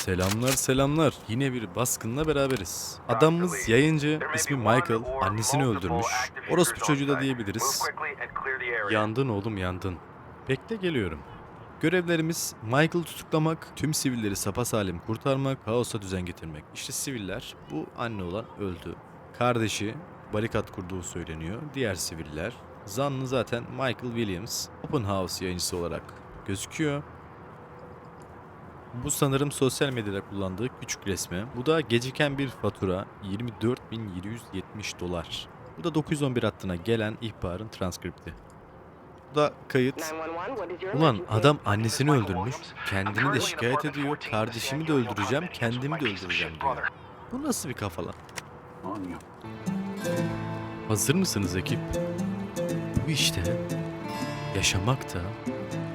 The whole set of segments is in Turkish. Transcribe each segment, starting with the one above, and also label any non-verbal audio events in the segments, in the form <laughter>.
Selamlar selamlar. Yine bir baskınla beraberiz. Adamımız yayıncı, ismi Michael, annesini öldürmüş. Orospu çocuğu da diyebiliriz. Yandın oğlum yandın. Bekle geliyorum. Görevlerimiz Michael'ı tutuklamak, tüm sivilleri sapasalim kurtarmak, kaosa düzen getirmek. İşte siviller, bu anne olan öldü. Kardeşi barikat kurduğu söyleniyor. Diğer siviller, zanlı zaten Michael Williams, Open House yayıncısı olarak gözüküyor. Bu sanırım sosyal medyada kullandığı küçük resmi. Bu da geciken bir fatura 24.770 dolar. Bu da 911 hattına gelen ihbarın transkripti. Bu da kayıt. Ulan adam annesini öldürmüş, kendini de şikayet ediyor, kardeşimi de öldüreceğim, kendimi de öldüreceğim diyor. Bu nasıl bir kafa lan? Hazır mısınız ekip? Bu işte yaşamak da,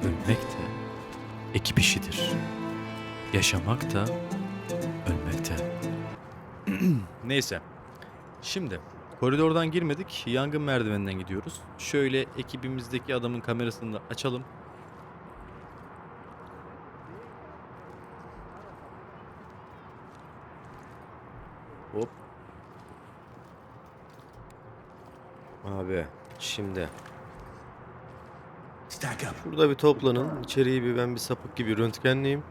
ölmek de ekip işidir. Yaşamak da, ölmek de. <clears throat> Neyse. Şimdi koridordan girmedik. Yangın merdiveninden gidiyoruz. Şöyle ekibimizdeki adamın kamerasını da açalım. Hop. Abi şimdi Stack up. burada bir toplanın. İçeriği bir ben bir sapık gibi röntgenleyeyim.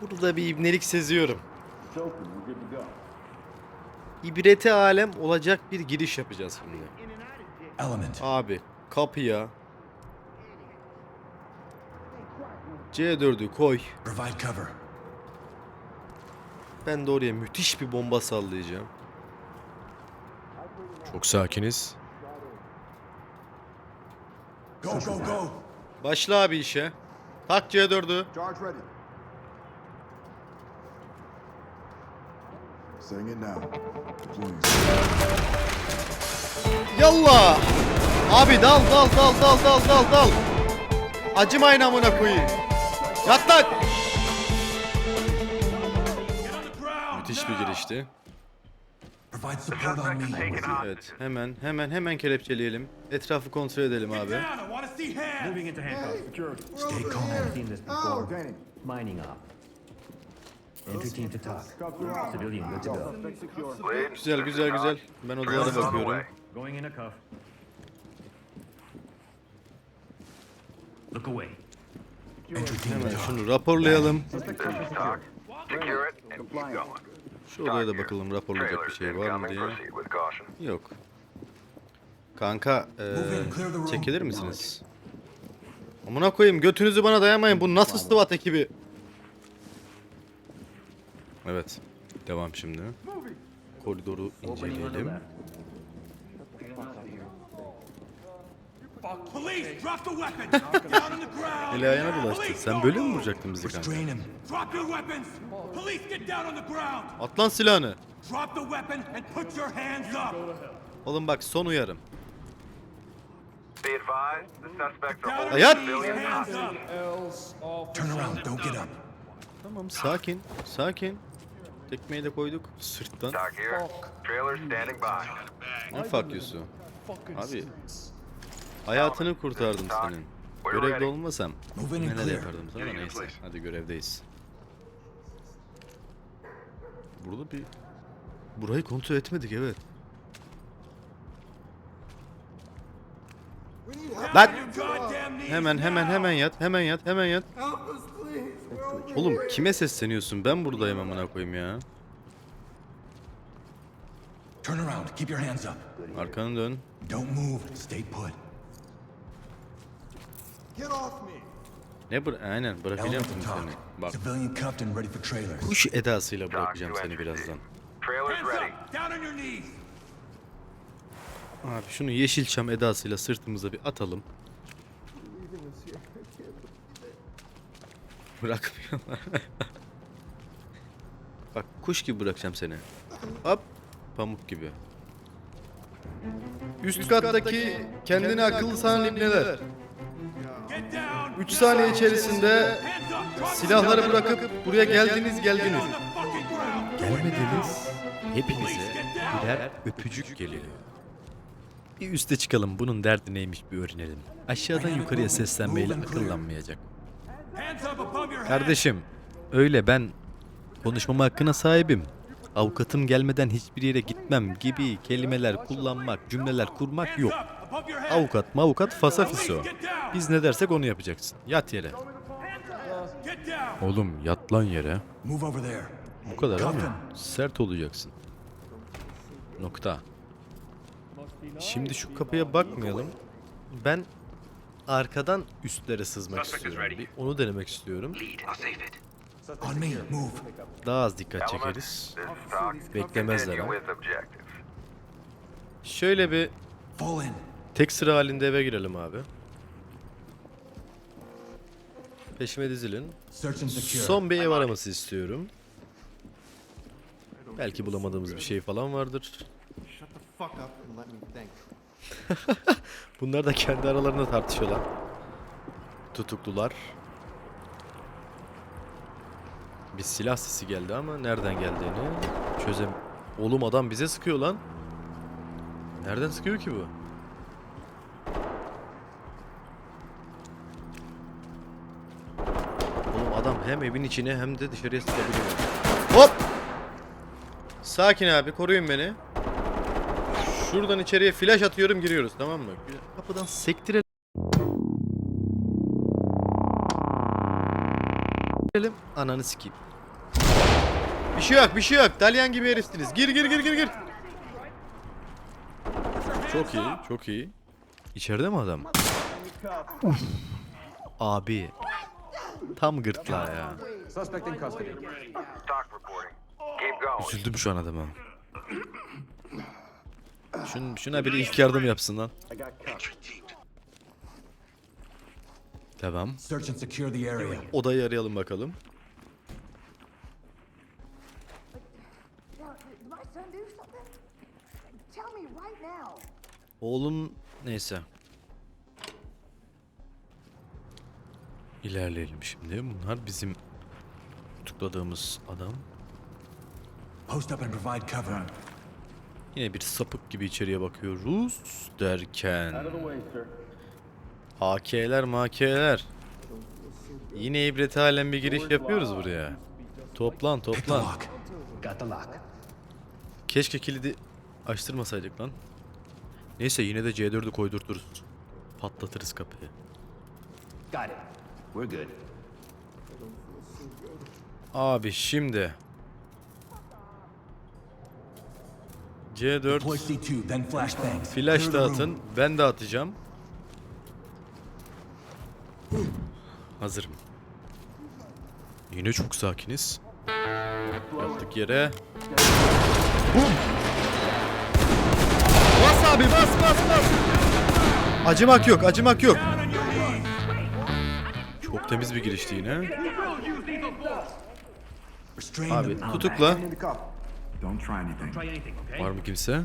Burada bir ibnelik seziyorum. İbreti alem olacak bir giriş yapacağız şimdi. Element. Abi kapıya C4'ü koy. Provide cover. Ben de oraya müthiş bir bomba sallayacağım. Çok sakiniz. Go, go, go. Başla abi işe. Tak C4'ü. Charge ready. Saying it now. Yallah! Abi dal dal dal dal dal dal dal. Acımayın amına koyayım. Yat lan! Müthiş bir girişti. Provide support on me. Evet hemen hemen hemen kelepçeleyelim. Etrafı kontrol edelim abi. Moving into handcuffs. Secure. Stay calm. Seen this before. Danny. Mining op. Entry team to talk. Civilian good to go. Güzel güzel güzel. Ben odalara bakıyorum. Going in a cuff. Look away. Hemen şunu raporlayalım. Secure it and keep going. Şu odaya da bakalım raporlayacak bir şey var mı diye. Yok. Kanka room. çekilir misiniz? Amına koyayım götünüzü bana dayamayın. Bu nasıl SWAT ekibi? Evet. Devam şimdi. Koridoru inceleyelim. Eli ayağına bulaştı. Sen böyle mi vuracaktın bizi kanka? Restrain him. Drop your weapons! Police, get down on the ground! At lan silahını. Drop the weapon and put your hands up! Oğlum bak son uyarım. Hayat! Tamam sakin. Sakin. Tekmeyi de koyduk sırttan. Ne fuck you'su? Abi. Hayatını kurtardım senin. Görevde olmasam neler yapardım sana neyse. Hadi görevdeyiz. Burada bir... Burayı kontrol etmedik evet. Lan! Hemen hemen hemen yat, hemen yat, hemen yat. Oğlum kime sesleniyorsun? Ben buradayım amına koyayım ya. Turn around. Keep your hands up. Arkanı dön. Don't move. Stay put. Get off me. Ne bıra Aynen bırakacağım şimdi seni. Bak kuş edasıyla bırakacağım seni birazdan. Abi şunu Yeşilçam edasıyla sırtımıza bir atalım. <laughs> Bırakmıyorlar. <laughs> Bak kuş gibi bırakacağım seni. Hop. Pamuk gibi. Üst kattaki kendine akıllı sanan ibneler. Get down! 3 saniye içerisinde silahları bırakıp buraya geldiniz geldiniz. Gelmediniz. Hepinize birer öpücük geliyor. Bir üste çıkalım bunun derdi neymiş bir öğrenelim. Aşağıdan yukarıya seslenmeyle akıllanmayacak. Kardeşim öyle ben konuşmama hakkına sahibim. Avukatım gelmeden hiçbir yere gitmem gibi kelimeler kullanmak, cümleler kurmak yok. Avukat mavukat fasafiso. Biz ne dersek onu yapacaksın. Yat yere. Oğlum yat lan yere. Bu kadar ama sert olacaksın. Nokta. Şimdi şu kapıya bakmayalım. Ben arkadan üstlere sızmak istiyorum. Bir onu denemek istiyorum. Daha az dikkat çekeriz. Beklemezler ha. Şöyle bir. Tek sıra halinde eve girelim abi. Peşime dizilin. Son bir ev araması istiyorum. Belki bulamadığımız bir şey falan vardır. <laughs> Bunlar da kendi aralarında tartışıyorlar. Tutuklular. Bir silah sesi geldi ama nereden geldiğini çözem... Oğlum adam bize sıkıyor lan. Nereden sıkıyor ki bu? Adam hem evin içine hem de dışarıya sıkabiliyor. Hop! Sakin abi koruyun beni. Şuradan içeriye flash atıyorum giriyoruz tamam mı? Kapıdan sektirelim. Ananı sikeyim. Bir şey yok bir şey yok. Dalyan gibi herifsiniz. Gir gir gir gir gir. Çok iyi çok iyi. İçeride mi adam? Abi. Tam gırtlağı ya. Stock reporting. Keep going. Üzüldüm şu an adama. Şun, şuna biri ilk yardım yapsın lan. Tamam. Search and secure the area. Odayı arayalım bakalım. Now, did İlerleyelim şimdi. Bunlar bizim tutukladığımız adam. Post up and provide cover. Yine bir sapık gibi içeriye bakıyoruz derken. AK'ler mak'ler. Yine ibret halen bir giriş yapıyoruz buraya. Toplan toplan. Keşke kilidi açtırmasaydık lan. Neyse yine de C4'ü koydurturuz. Patlatırız kapıyı. Got it. We're good. Abi şimdi Deploy C4 C2, then flashbangs. flash dağıtın. Ben de atacağım. Hazırım. Yine çok sakiniz. Yaptık yere. Bas abi bas bas bas. Acımak yok acımak yok. Temiz bir girişti yine. Abi tutukla. Var mı kimse?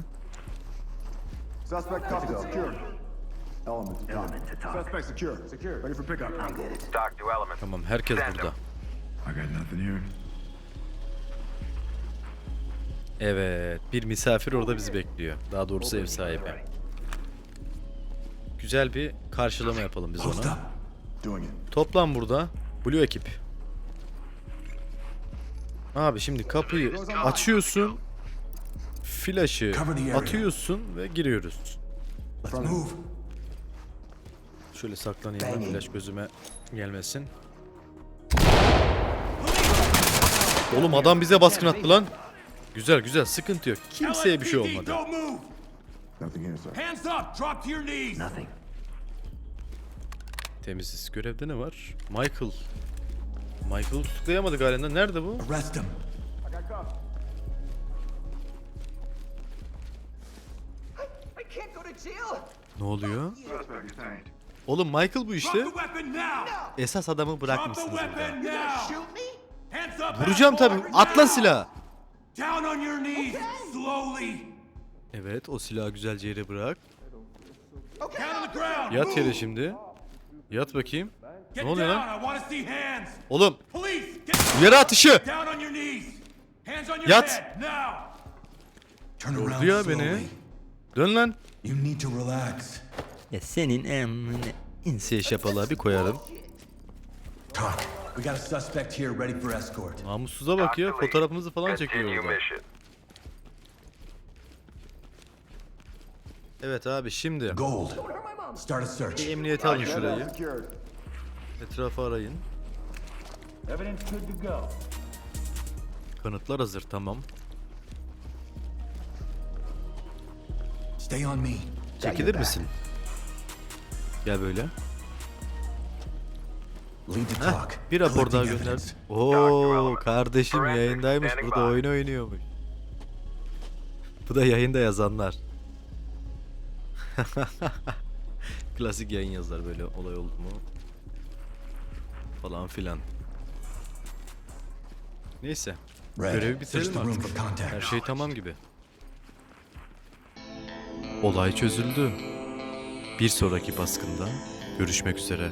Suspect cuffed and secured. Element to Element to talk. Suspect secure. Secure. Ready for pickup. I'll get it. Stock to element. Tamam herkes burada. them. I got nothing here. Evet, bir misafir orada bizi bekliyor. Daha doğrusu ev sahibi. Güzel bir karşılama yapalım biz ona. Doing it. Toplan burada. Blue ekip. Abi şimdi kapıyı açıyorsun. Flaşı atıyorsun ve giriyoruz. Şöyle saklanayım ben flash gözüme gelmesin. Oğlum adam bize baskın attı lan. Güzel güzel sıkıntı yok. Kimseye bir şey olmadı. Nothing here, sir. Hands up. Drop to your knees. Nothing. Temizsiz görevde ne var? Michael. Michael'ı tutuklayamadık halinden. Nerede bu? Arrest them. I can't go to jail. Ne oluyor? Oğlum Michael bu işte. the weapon now. Esas adamı bırakmışsınız burada. weapon now. Shoot me? Hands up. Vuracağım forward Atla now. silahı. Down on your knees. Slowly. Evet o silahı güzelce yere bırak. Down on the ground. Yat yere şimdi. Yat bakayım. Ne oluyor lan? Oğlum yere atışı. Yat. Vurdu ya beni. Dön lan. Ya senin emrine insiye şapalığa bir koyarım. Namussuza bak ya fotoğrafımızı falan çekiyor orada. Evet abi şimdi Gold. Start a search. bir emniyete alın şurayı. Etrafı arayın. Evidence good to go. Kanıtlar hazır tamam. Stay on me. Çekilir misin? Gel böyle. Lead the talk. Bir rapor daha gönder. Oo kardeşim yayındaymış burada oyun oynuyormuş. Bu da yayında yazanlar. <laughs> Klasik yayın yazar böyle olay oldu mu? Falan filan. Neyse. Görevi bitirelim artık. Her şey tamam gibi. Olay çözüldü. Bir sonraki baskında görüşmek üzere.